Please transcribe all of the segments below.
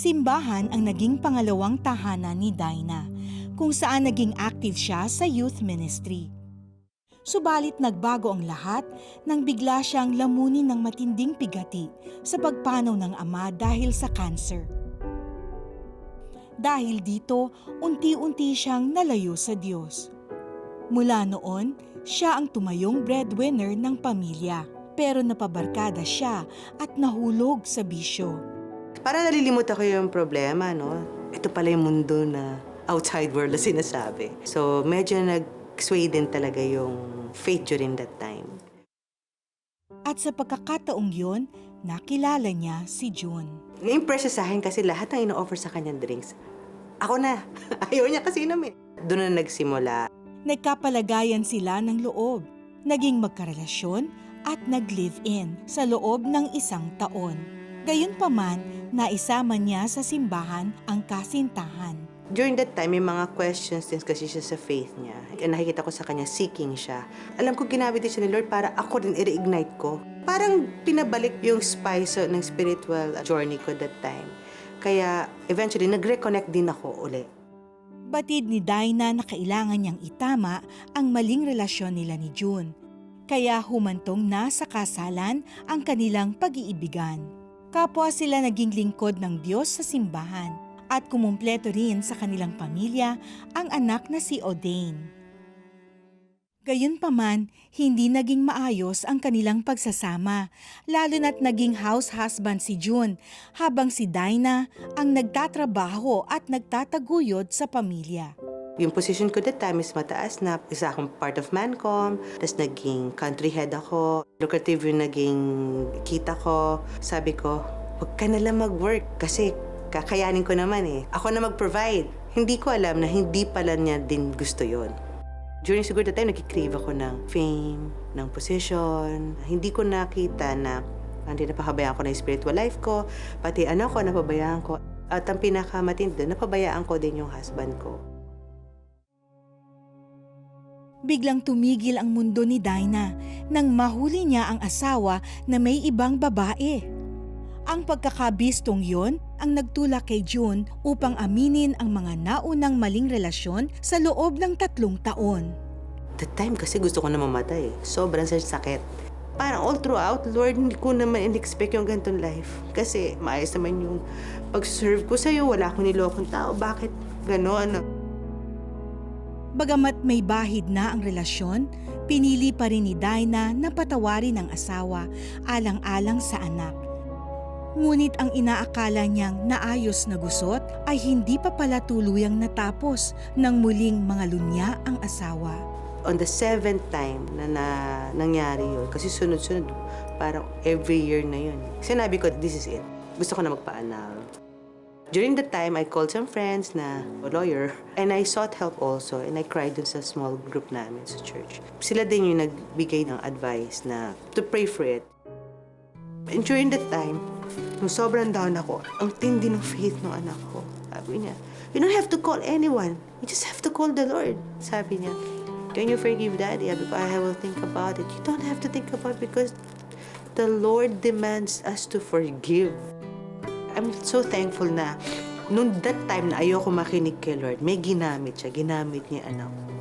simbahan ang naging pangalawang tahanan ni Dinah, kung saan naging active siya sa youth ministry. Subalit nagbago ang lahat nang bigla siyang lamunin ng matinding pigati sa pagpanaw ng ama dahil sa cancer. Dahil dito, unti-unti siyang nalayo sa Diyos. Mula noon, siya ang tumayong breadwinner ng pamilya. Pero napabarkada siya at nahulog sa bisyo. Para nalilimutan ko yung problema, no? Ito pala yung mundo na outside world na sinasabi. So, medyo nag-sway din talaga yung faith during that time. At sa pagkakataong yun, nakilala niya si June. Na-impress siya sa akin kasi lahat ng ino-offer sa kanyang drinks, ako na. Ayaw niya kasi namin. Doon na nagsimula. Nagkapalagayan sila ng loob, naging magkarelasyon at nag-live-in sa loob ng isang taon. Gayunpaman, naisama niya sa simbahan ang kasintahan. During that time, may mga questions din kasi siya sa faith niya. And nakikita ko sa kanya, seeking siya. Alam ko, ginamit din siya ni Lord para ako din i-reignite ko. Parang pinabalik yung spice ng spiritual journey ko that time. Kaya eventually, nag-reconnect din ako uli. Batid ni Dinah na kailangan niyang itama ang maling relasyon nila ni June. Kaya humantong na sa kasalan ang kanilang pag-iibigan. Kapwa sila naging lingkod ng Diyos sa simbahan at kumumpleto rin sa kanilang pamilya ang anak na si Odain. Gayunpaman, hindi naging maayos ang kanilang pagsasama, lalo na't naging house husband si June, habang si Dinah ang nagtatrabaho at nagtataguyod sa pamilya. Yung position ko that time is mataas na. Isa akong part of Mancom, tapos naging country head ako. Lucrative yung naging kita ko. Sabi ko, huwag ka na lang mag-work kasi kakayanin ko naman eh. Ako na mag-provide. Hindi ko alam na hindi pala niya din gusto yon. During siguro that time, nagkikrave ako ng fame, ng position. Hindi ko nakita na hindi napapabayaan ko na yung spiritual life ko, pati anak ko, napabayaan ko. At ang pinakamatindi, napabayaan ko din yung husband ko. Biglang tumigil ang mundo ni Dinah nang mahuli niya ang asawa na may ibang babae. Ang pagkakabistong yon ang nagtulak kay June upang aminin ang mga naunang maling relasyon sa loob ng tatlong taon. That time kasi gusto ko na mamatay. Sobrang sa sakit. Parang all throughout, Lord, hindi ko naman in-expect yung ganitong life. Kasi maayos naman yung pag-serve ko sa'yo. Wala akong nilokong tao. Bakit gano'n? Bagamat may bahid na ang relasyon, pinili pa rin ni Dinah na patawarin ang asawa alang-alang sa anak. Ngunit ang inaakala niyang naayos na gusot ay hindi pa pala tuluyang natapos nang muling mga lunya ang asawa. On the seventh time na, na nangyari yun, kasi sunod-sunod, parang every year na yun. Sinabi ko, this is it. Gusto ko na magpa-anal. During that time, I called some friends na lawyer and I sought help also and I cried dun sa small group namin sa church. Sila din yung nagbigay ng advice na to pray for it. And during that time, nung sobrang down ako, ang tindi ng faith ng anak ko. Sabi niya, you don't have to call anyone. You just have to call the Lord. Sabi niya, can you forgive daddy? Sabi ko, I will think about it. You don't have to think about it because the Lord demands us to forgive. I'm so thankful na nung that time na ayoko makinig kay Lord, may ginamit siya. Ginamit niya anak ko.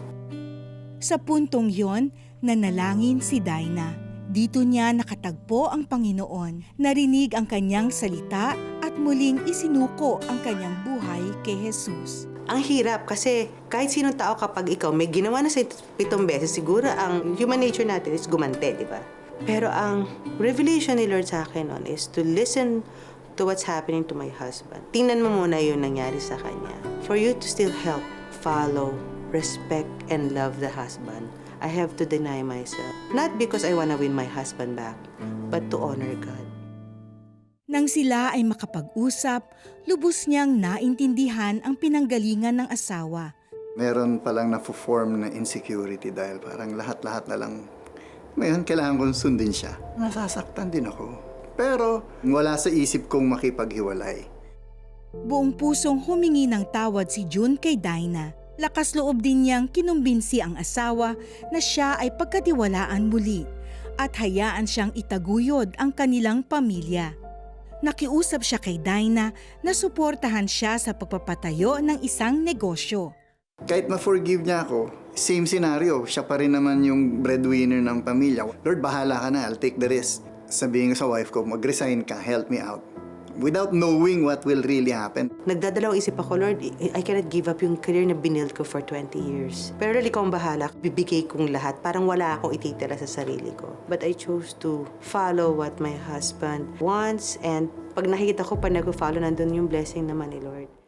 Sa puntong yon, nanalangin si Dinah. Dito niya nakatagpo ang Panginoon, narinig ang kanyang salita at muling isinuko ang kanyang buhay kay Jesus. Ang hirap kasi kahit sinong tao kapag ikaw may ginawa na sa pitong beses, siguro ang human nature natin is gumante, di ba? Pero ang revelation ni Lord sa akin noon is to listen to what's happening to my husband. Tingnan mo muna yung nangyari sa kanya. For you to still help, follow, respect, and love the husband, I have to deny myself. Not because I wanna win my husband back, but to honor God. Nang sila ay makapag-usap, lubos niyang naintindihan ang pinanggalingan ng asawa. meron palang na-form na insecurity dahil parang lahat-lahat na lang. Ngayon, kailangan kong sundin siya. Nasasaktan din ako. Pero wala sa isip kong makipaghiwalay. Buong pusong humingi ng tawad si June kay Dinah. Lakas loob din niyang kinumbinsi ang asawa na siya ay pagkatiwalaan muli at hayaan siyang itaguyod ang kanilang pamilya. nakiusap siya kay Dinah na suportahan siya sa pagpapatayo ng isang negosyo. Kahit ma-forgive niya ako, same scenario, siya pa rin naman yung breadwinner ng pamilya. Lord, bahala ka na, I'll take the risk. Sabihin ko sa wife ko, mag-resign ka, help me out. Without knowing what will really happen. Nagdadalawang isip ako, Lord, I cannot give up yung career na binild ko for 20 years. Pero ikaw ang bahala. Bibigay kong lahat. Parang wala akong ititira sa sarili ko. But I chose to follow what my husband wants. And pag nakikita ko pa nag-follow, nandun yung blessing naman ni Lord.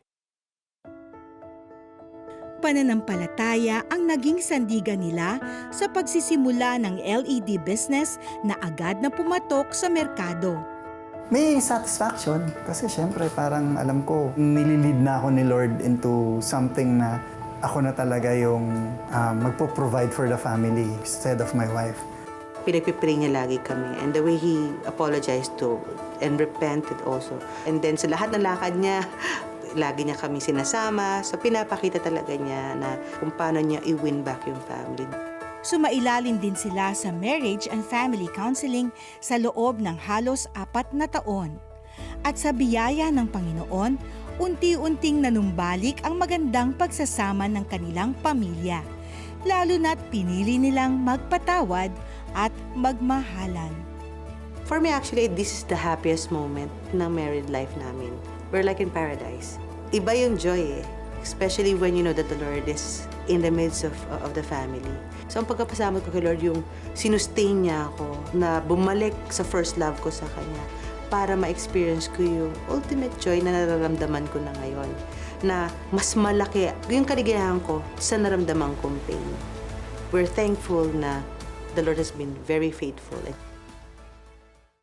Pananampalataya ang naging sandigan nila sa pagsisimula ng LED business na agad na pumatok sa merkado. May satisfaction kasi syempre parang alam ko, nililid na ako ni Lord into something na ako na talaga yung um, magpo-provide for the family instead of my wife. Pinagpipray niya lagi kami. And the way he apologized to and repented also. And then sa lahat ng lakad niya, lagi niya kami sinasama. So pinapakita talaga niya na kung paano niya i-win back yung family. Sumailalim din sila sa marriage and family counseling sa loob ng halos apat na taon. At sa biyaya ng Panginoon, unti-unting nanumbalik ang magandang pagsasama ng kanilang pamilya, lalo na't pinili nilang magpatawad at magmahalan. For me, actually, this is the happiest moment ng married life namin. We're like in paradise. Iba yung joy eh. Especially when you know that the Lord is in the midst of, of the family. So, ang pagkapasama ko kay Lord, yung sinustain niya ako na bumalik sa first love ko sa Kanya para ma-experience ko yung ultimate joy na nararamdaman ko na ngayon. Na mas malaki yung kaligayahan ko sa naramdaman kong pain. We're thankful na the Lord has been very faithful.